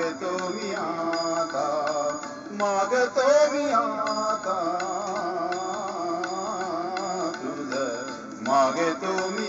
मागतो मी आता मागतो मी आता तुझ मागतो मी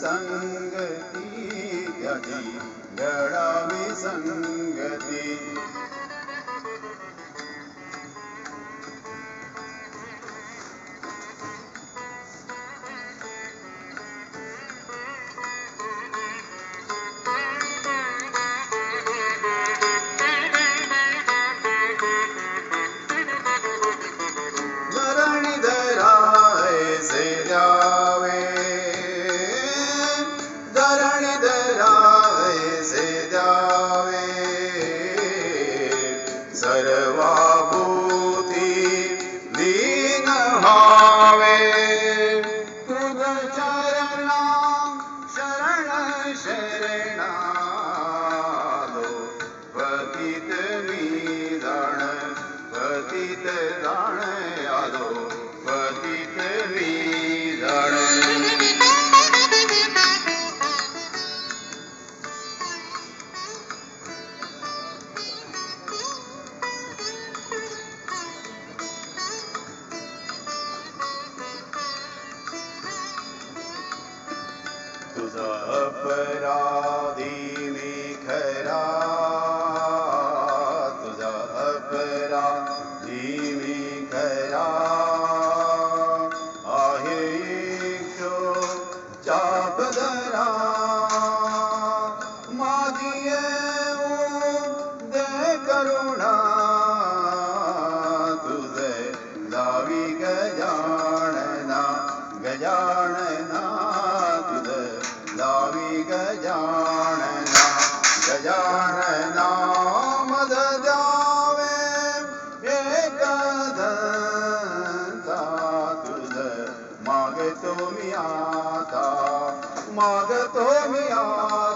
संगति जड़ी गड़ा संग that I अपराधीनी આવી ગજાનના ગજાનના મદ જાવે એક તુજ માગ તો મિયા માગ તો મિયા